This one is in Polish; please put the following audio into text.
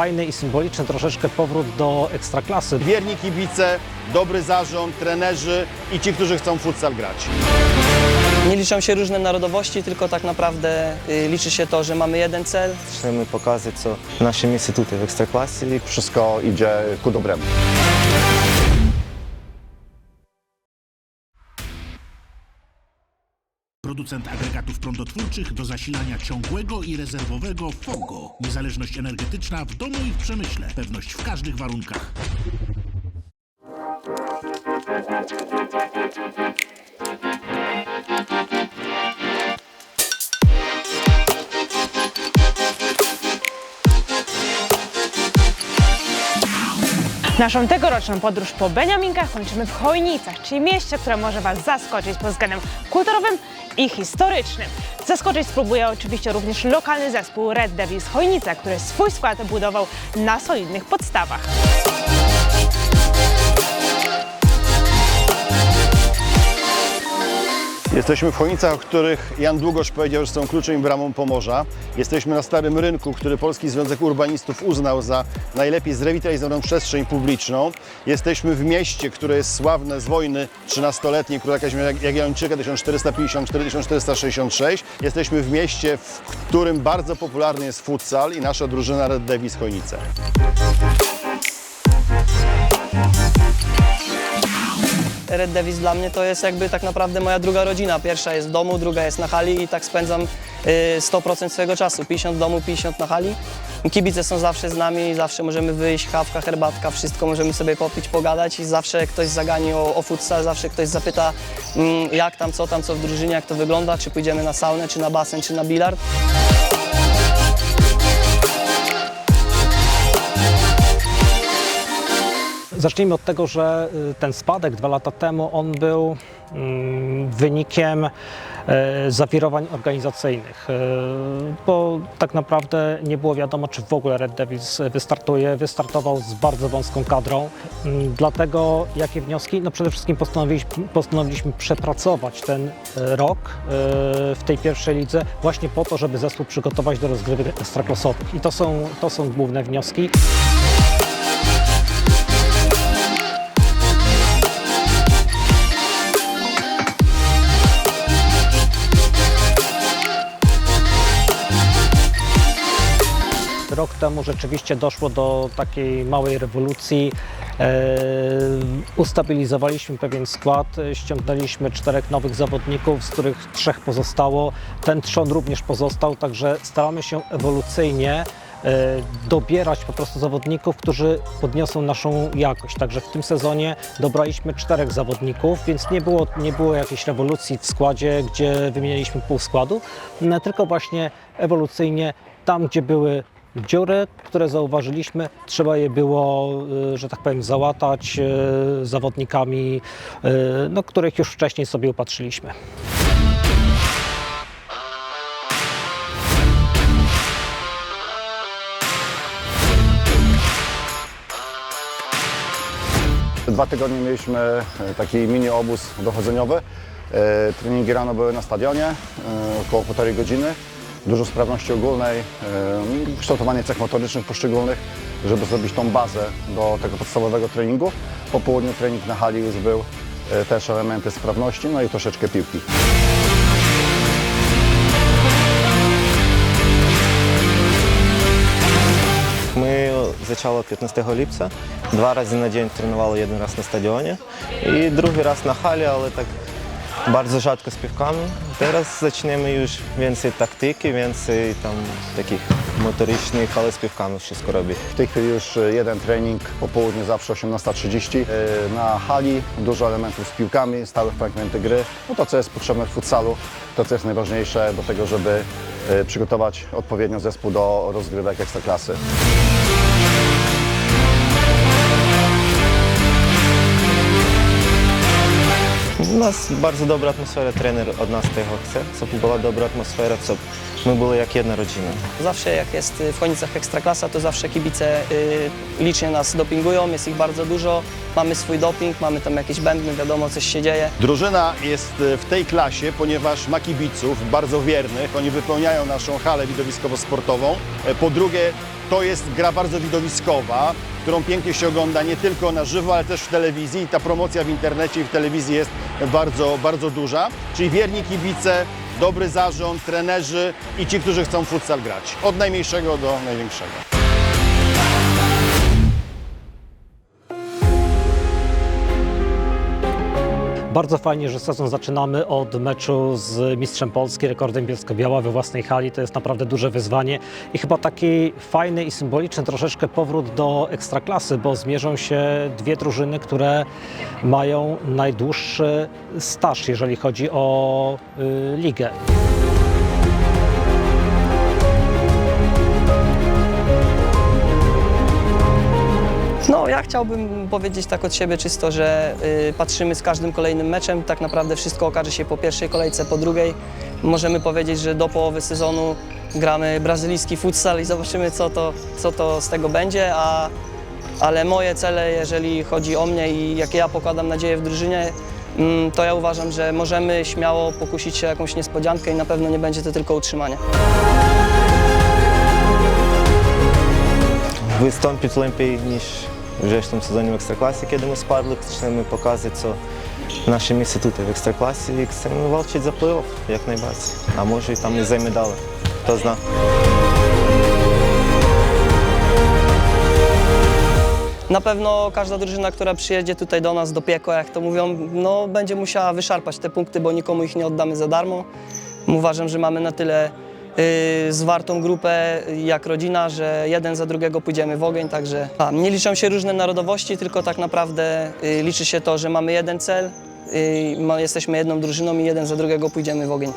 fajny i symboliczny troszeczkę powrót do ekstraklasy. Wierni kibice, dobry zarząd, trenerzy i ci, którzy chcą futsal grać. Nie liczą się różne narodowości, tylko tak naprawdę y, liczy się to, że mamy jeden cel. Chcemy pokazać, co nasze miejsce tutaj w Ekstraklasie i Wszystko idzie ku dobremu. Producent agregatów prądotwórczych do zasilania ciągłego i rezerwowego FOGO. Niezależność energetyczna w domu i w przemyśle. Pewność w każdych warunkach. Naszą tegoroczną podróż po Beniaminkach kończymy w Chojnicach, czyli mieście, które może Was zaskoczyć pod względem kulturowym i historycznym. Zaskoczyć spróbuje oczywiście również lokalny zespół Red Devils Chojnica, który swój skład budował na solidnych podstawach. Jesteśmy w Chojnicach, o których Jan Długosz powiedział, że są kluczem i bramą Pomorza. Jesteśmy na Starym Rynku, który Polski Związek Urbanistów uznał za najlepiej zrewitalizowaną przestrzeń publiczną. Jesteśmy w mieście, które jest sławne z wojny 13-letniej Króla Kazimierza Jagiellończyka 1454-1466. Jesteśmy w mieście, w którym bardzo popularny jest futsal i nasza drużyna Red Devils Chojnice. Red Devils dla mnie to jest jakby tak naprawdę moja druga rodzina. Pierwsza jest w domu, druga jest na hali i tak spędzam y, 100% swojego czasu. 50 w domu, 50 na hali. Kibice są zawsze z nami, zawsze możemy wyjść, kawka, herbatka, wszystko możemy sobie popić, pogadać i zawsze ktoś zagani o, o futsal, zawsze ktoś zapyta mm, jak tam, co tam, co w drużynie, jak to wygląda, czy pójdziemy na saunę, czy na basen, czy na bilard. Zacznijmy od tego, że y, ten spadek dwa lata temu on był mm, wynikiem e, zawirowań organizacyjnych, e, bo tak naprawdę nie było wiadomo, czy w ogóle Red Devils wystartuje. Wystartował z bardzo wąską kadrą. Mm, Dlatego jakie wnioski? No przede wszystkim postanowiliśmy, postanowiliśmy przepracować ten rok w tej pierwszej lidze właśnie po to, żeby zespół przygotować do rozgrywek ekstraklasowych. I to są, to są główne wnioski. Rok temu rzeczywiście doszło do takiej małej rewolucji. E, ustabilizowaliśmy pewien skład, ściągnęliśmy czterech nowych zawodników, z których trzech pozostało. Ten trzon również pozostał, także staramy się ewolucyjnie e, dobierać po prostu zawodników, którzy podniosą naszą jakość. Także w tym sezonie dobraliśmy czterech zawodników, więc nie było, nie było jakiejś rewolucji w składzie, gdzie wymieniliśmy pół składu, tylko właśnie ewolucyjnie tam, gdzie były dziury, które zauważyliśmy, trzeba je było, y, że tak powiem, załatać y, zawodnikami, y, no, których już wcześniej sobie upatrzyliśmy. Dwa tygodnie mieliśmy e, taki mini obóz dochodzeniowy. E, Treningi rano były na stadionie, e, około półtorej godziny Dużo sprawności ogólnej, e, kształtowanie cech motorycznych poszczególnych, żeby zrobić tą bazę do tego podstawowego treningu. Po południu trening na hali już był, e, też elementy sprawności, no i troszeczkę piłki. Ми почали 15 липня. Два рази на день тренували один раз на стадіоні і другий раз на халі, ale tak bardzo rzadko z piłkami. Teraz zaczniemy już więcej taktyki, więcej tam takich motorycznych, ale z piłkami wszystko robić. W tej chwili już e, jeden trening po południu zawsze 18.30 e, na hali, dużo elementów z piłkami, stałe fragmenty gry. No to, co jest potrzebne w futsalu, to, co jest najważniejsze do tego, żeby e, przygotować odpowiednio zespół do rozgrywek ekstraklasy. У нас bardzo dobra atmosfera, trener od nas tego chce, щоб була dobra atmosfera, щоб ми були як jedna rodzina. Zawsze jak jest y, w Chojnicach Ekstraklasa, to zawsze kibice y, licznie nas dopingują, jest ich bardzo dużo, mamy swój doping, mamy tam jakieś bębny, wiadomo, coś się dzieje. Drużyna jest e, w tej klasie, ponieważ ma kibiców bardzo wiernych. Oni wypełniają naszą halę widowiskowo-sportową. E, Po drugie, to jest gra bardzo widowiskowa, którą pięknie się ogląda nie tylko na żywo, ale też w telewizji. I ta promocja w internecie i w telewizji jest bardzo, bardzo duża. Czyli wierni kibice, dobry zarząd, trenerzy i ci, którzy chcą futsal grać. Od najmniejszego do największego. Bardzo fajnie, że sezon zaczynamy od meczu z mistrzem Polski, rekordem Bielsko-Biała we własnej hali. To jest naprawdę duże wyzwanie i chyba taki fajny i symboliczny troszeczkę powrót do ekstraklasy, bo zmierzą się dwie drużyny, które mają najdłuższy staż, jeżeli chodzi o y, ligę. Chciałbym powiedzieć tak od siebie czysto, że y, patrzymy z każdym kolejnym meczem. Tak naprawdę wszystko okaże się po pierwszej kolejce, po drugiej. Możemy powiedzieć, że do połowy sezonu gramy brazylijski futsal i zobaczymy, co to, co to z tego będzie. A, ale moje cele, jeżeli chodzi o mnie i jakie ja pokładam nadzieje w drużynie, mm, to ja uważam, że możemy śmiało pokusić się o jakąś niespodziankę i na pewno nie będzie to tylko utrzymanie. Wystąpić lepiej niż вже в тому сезоні в Екстракласі, kiedy ми спадли, почнемо показувати, що наше місце тут в Екстракласі і chcemy walczyć za плей-офф, як найбільше. А може і там і за медали. Хто знає. Na pewno każda drużyna, która przyjedzie tutaj do nas, do piekła, jak to mówią, no, będzie musiała wyszarpać te punkty, bo nikomu ich nie oddamy za darmo. Uważam, że mamy na tyle y, zwartą grupę jak rodzina, że jeden za drugiego pójdziemy w ogień, także a, nie liczą się różne narodowości, tylko tak naprawdę y, liczy się to, że mamy jeden cel, y, jesteśmy jedną drużyną i jeden za drugiego pójdziemy w ogień.